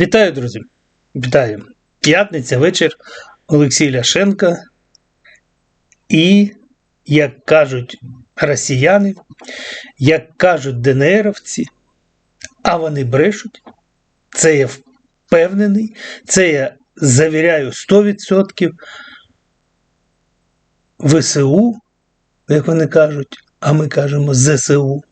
Вітаю, друзі! Вітаю! П'ятниця, вечір Олексій Ляшенко. І, як кажуть росіяни, як кажуть ДНРовці, а вони брешуть, це я впевнений, це я завіряю 100%. ВСУ, як вони кажуть, а ми кажемо ЗСУ,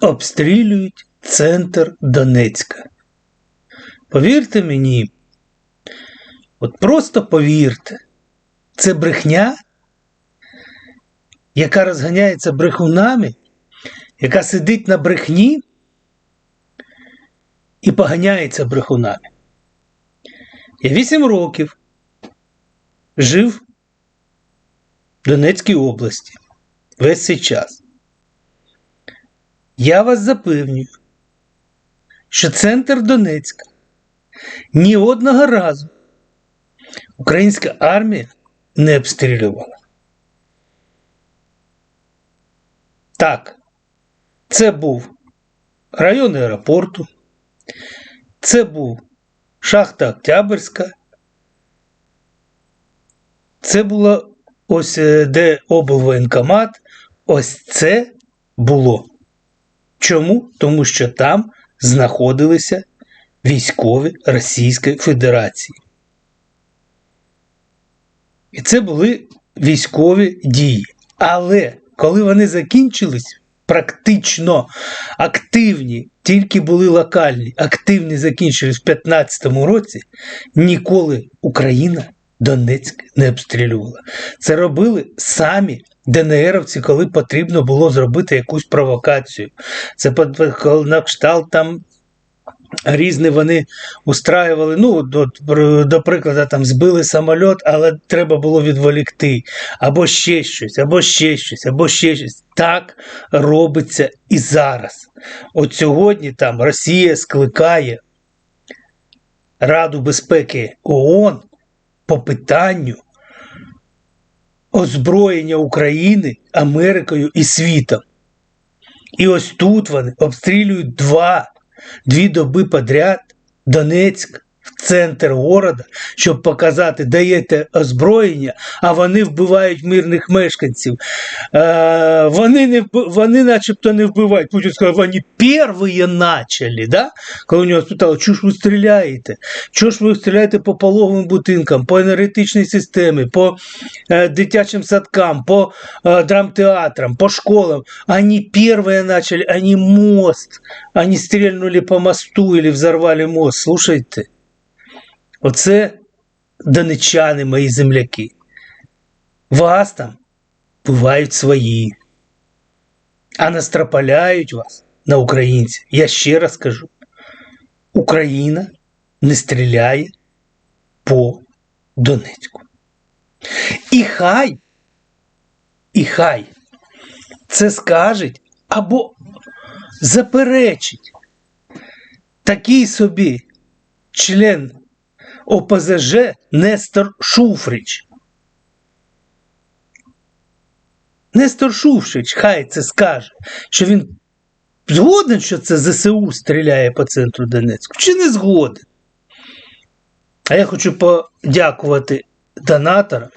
обстрілюють центр Донецька. Повірте мені, от просто повірте, це брехня, яка розганяється брехунами, яка сидить на брехні і поганяється брехунами. Я 8 років жив в Донецькій області весь цей час. Я вас запевнюю, що центр Донецька ні одного разу українська армія не обстрілювала. Так, це був район аеропорту, це був шахта Октябрьська, це була ось е, де облвоєнкомат, ось це було. Чому? Тому що там знаходилися військові Російської Федерації. І це були військові дії. Але коли вони закінчились, практично активні, тільки були локальні, активні закінчились в 2015 році, ніколи Україна Донецьк не обстрілювала. Це робили самі ДНРовці, коли потрібно було зробити якусь провокацію. Це на кшталт там Різні вони устраювали, ну, до, до прикладу, там збили самоліт, але треба було відволікти, або ще щось, або ще щось, або ще щось. Так робиться і зараз. От сьогодні там Росія скликає Раду безпеки ООН по питанню озброєння України Америкою і світом. І ось тут вони обстрілюють два дві доби подряд Донецьк центр города, щоб показати, даєте озброєння, а вони вбивають мирних мешканців. Е, Вони не вони начебто не вбивають. Путін сказав, вони перші почали. Да? Коли у нього спитали, чого ж ви стріляєте? Чого ж ви стріляєте по пологовим будинкам, по енергетичній системі, по е, дитячим садкам, по е, драмтеатрам, по школам? Они первые начали, они мост, они стрельнули по мосту или взорвали мост. Слушайте. Оце донечани, мої земляки. Вас там бувають свої, а настропаляють вас на українців. Я ще раз кажу: Україна не стріляє по Донецьку. І хай, і хай це скажуть або заперечить такий собі член ОПЗЖ Нестор Шуфрич. Нестор Шуфрич, хай це скаже, що він згоден, що це ЗСУ стріляє по центру Донецьку, чи не згоден. А я хочу подякувати донаторам,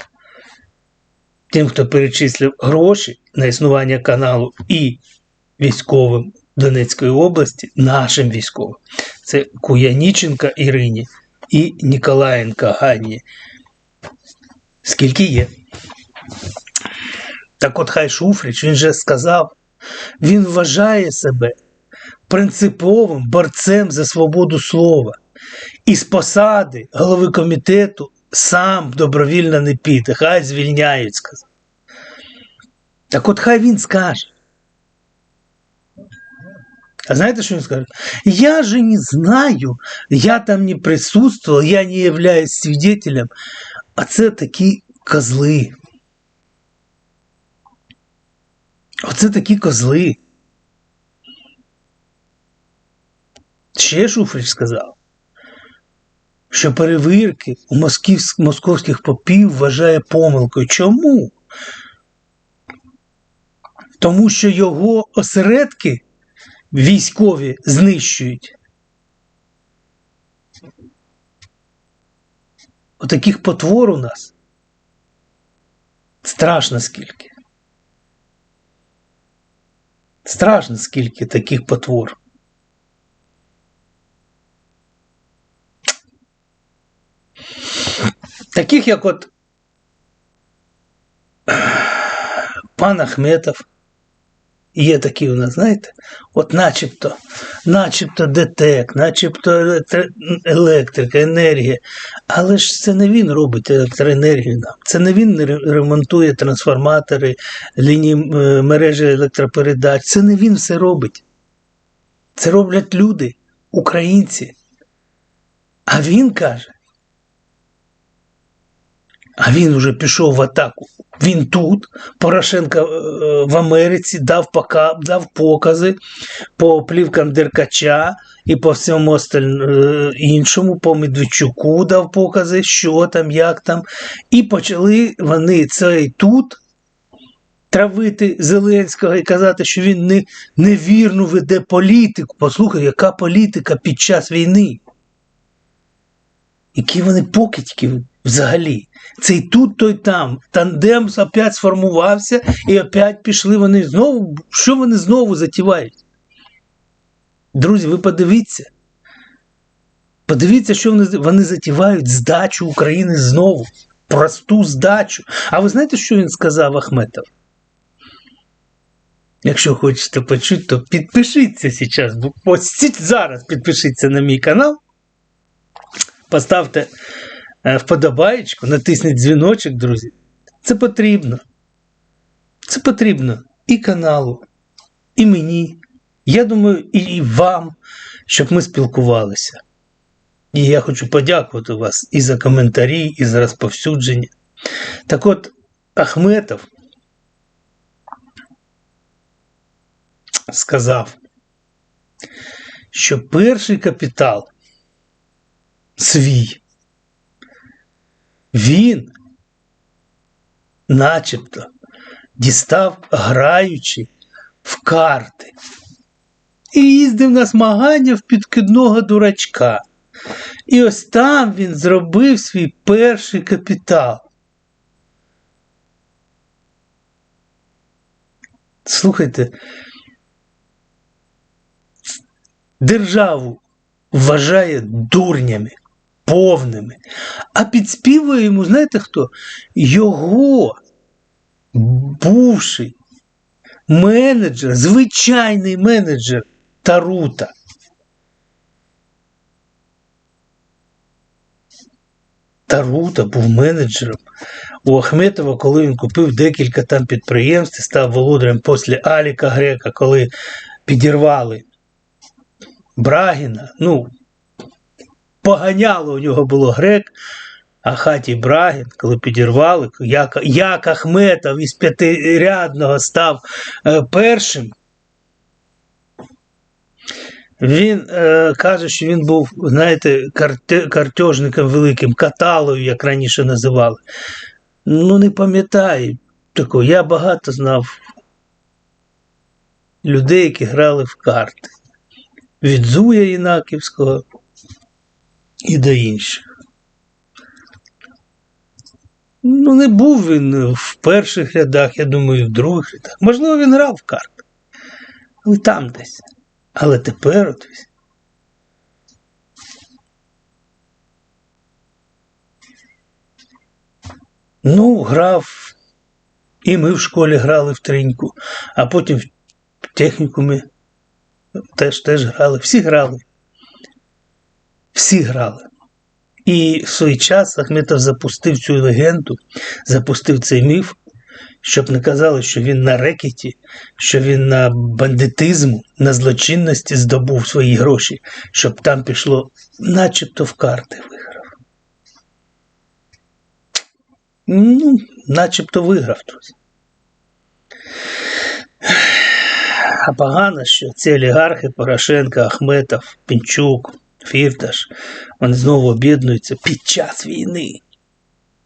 тим, хто перечислив гроші на існування каналу і військовим Донецької області, нашим військовим. Це Куяніченка Ірині і Ніколаєнка Ганні. Скільки є? Так от хай Шуфрич, він же сказав, він вважає себе принциповим борцем за свободу слова. І з посади голови комітету сам добровільно не піде, хай звільняють, сказав. Так от хай він скаже. А знаете, что он скажет? Я же не знаю, я там не присутствовал, я не являюсь свидетелем. А це такі козли. Оце такі козли. Ще Шуфрич сказав, що перевірки у московських попів вважає помилкою. Чому? Тому що його осередки військові знищують. Отаких потвор у нас страшно скільки. Страшно скільки таких потвор. Таких, як от пан Ахметов. Є такі у нас, знаєте, от начебто, начебто ДТЕК, начебто електрика, енергія. Але ж це не він робить електроенергію нам. Це не він ремонтує трансформатори, лінії е, мережі електропередач. Це не він все робить. Це роблять люди, українці. А він каже. А він вже пішов в атаку. Він тут, Порошенко е, в Америці дав, пока, дав покази по плівкам Деркача і по всьому осталь- е, іншому, по Медведчуку дав покази, що там, як там. І почали вони цей тут травити Зеленського і казати, що він не, невірно веде політику. Послухай, яка політика під час війни? Які вони покидьки взагалі. Цей тут, той там. Тандем опять сформувався, і опять пішли вони знову. Що вони знову затівають? Друзі, ви подивіться. Подивіться, що вони, вони затівають здачу України знову. Просту здачу. А ви знаєте, що він сказав Ахметов? Якщо хочете почути, то підпишіться зараз. Ось зараз підпишіться на мій канал. Поставте вподобаєчку, натисніть дзвіночок, друзі. Це потрібно. Це потрібно і каналу, і мені. Я думаю, і, і вам, щоб ми спілкувалися. І я хочу подякувати вас і за коментарі, і за розповсюдження. Так от, Ахметов сказав, що перший капітал свій, він начебто дістав граючи в карти і їздив на змагання в підкидного дурачка. І ось там він зробив свій перший капітал. Слухайте, державу вважає дурнями, повними. А підспівує йому, знаєте хто? Його бувший менеджер, звичайний менеджер Тарута. Тарута був менеджером у Ахметова, коли він купив декілька там підприємств і став володарем після Аліка Грека, коли підірвали Брагіна. Ну, поганяло у нього було грек, а хаті Брагін, коли підірвали, як, як Ахметов із п'ятирядного став е, першим. Він е, каже, що він був, знаєте, карте, картежником великим, каталою, як раніше називали. Ну, не пам'ятаю такого. Я багато знав людей, які грали в карти. Від Зуя Інаківського і до інших. Ну, не був він в перших рядах, я думаю, в других рядах. Можливо, він грав в карти. Але там десь. Але тепер от ось. Ну, грав. І ми в школі грали в триньку, а потім в технікумі теж теж грали. Всі грали. Всі грали. І в свій час Ахметов запустив цю легенду, запустив цей міф, щоб не казали, що він на рекеті, що він на бандитизму, на злочинності здобув свої гроші, щоб там пішло, начебто в карти виграв. Ну, начебто виграв тут. А погано, що ці олігархи Порошенко, Ахметов, Пінчук, Фірташ, вони знову об'єднуються під час війни.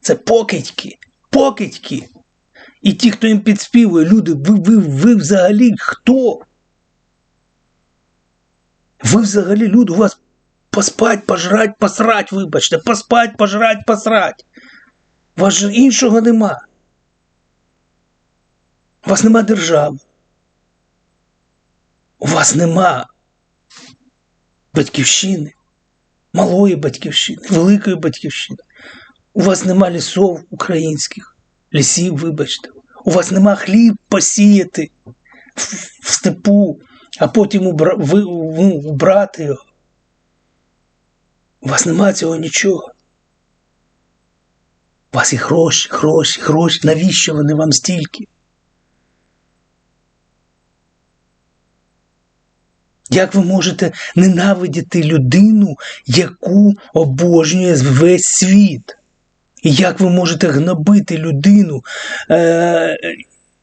Це покидьки, покидьки. І ті, хто їм підспівує, люди, ви, ви, ви взагалі хто? Ви взагалі люди, у вас поспать, пожрать, посрать, вибачте, поспать, пожрать, посрать. У вас же іншого нема. У вас нема держави. У вас нема батьківщини, малої батьківщини, великої батьківщини. У вас нема лісов українських, лісів, вибачте. У вас нема хліб посіяти в, степу, а потім ну, убрати його. У вас нема цього нічого. У вас і гроші, гроші, гроші. Навіщо вони вам стільки? Як ви можете ненавидіти людину, яку обожнює весь світ? І як ви можете гнобити людину, е-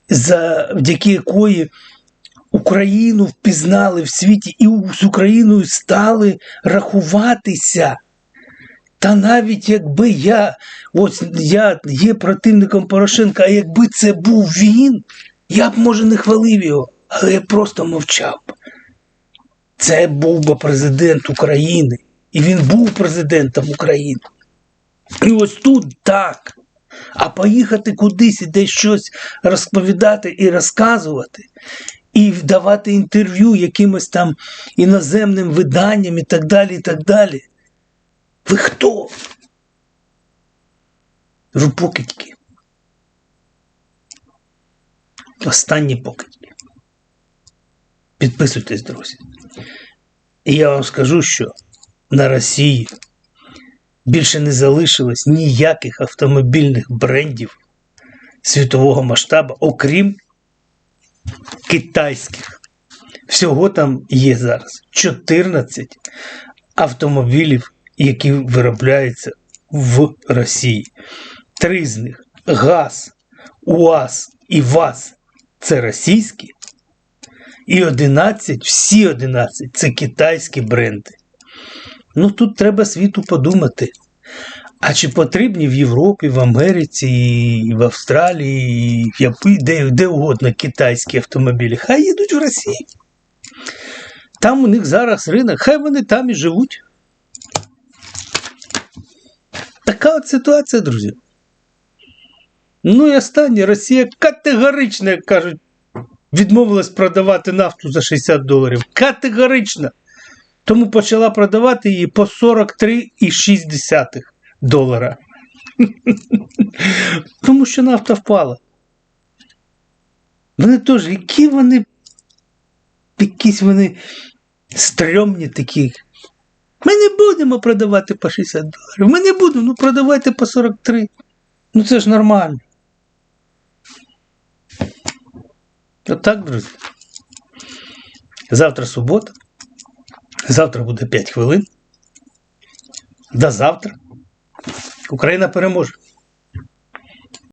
завдяки якої Україну впізнали в світі і з Україною стали рахуватися? Та навіть якби я, ось я є противником Порошенка, а якби це був він, я б може не хвалив його, але я просто мовчав. Це був би президент України. І він був президентом України. І ось тут так. А поїхати кудись і десь щось розповідати і розказувати, і давати інтерв'ю якимось там іноземним виданням і так далі. і так далі. Ви хто? Ви покидьки. Останні покидьки. Підписуйтесь, друзі. І я вам скажу, що на Росії більше не залишилось ніяких автомобільних брендів світового масштабу, окрім китайських. Всього там є зараз 14 автомобілів, які виробляються в Росії. Три з них ГАЗ, УАЗ і ВАЗ це російські, і 11, всі 11 це китайські бренди. Ну тут треба світу подумати. А чи потрібні в Європі, в Америці, в Австралії, в Япі, де, де угодно китайські автомобілі? Хай їдуть в Росію. Там у них зараз ринок, хай вони там і живуть. Така от ситуація, друзі. Ну і останнє, Росія категорично, як кажуть, відмовилась продавати нафту за 60 доларів. Категорично. Тому почала продавати її по 43,6 долара. Тому що нафта впала. Вони теж, які вони, якісь вони стрьомні такі. Ми не будемо продавати по 60 доларів. Ми не будемо, ну продавайте по 43. Ну це ж нормально. Отак, друзі. Завтра субота. Завтра буде 5 хвилин. До завтра. Україна переможе.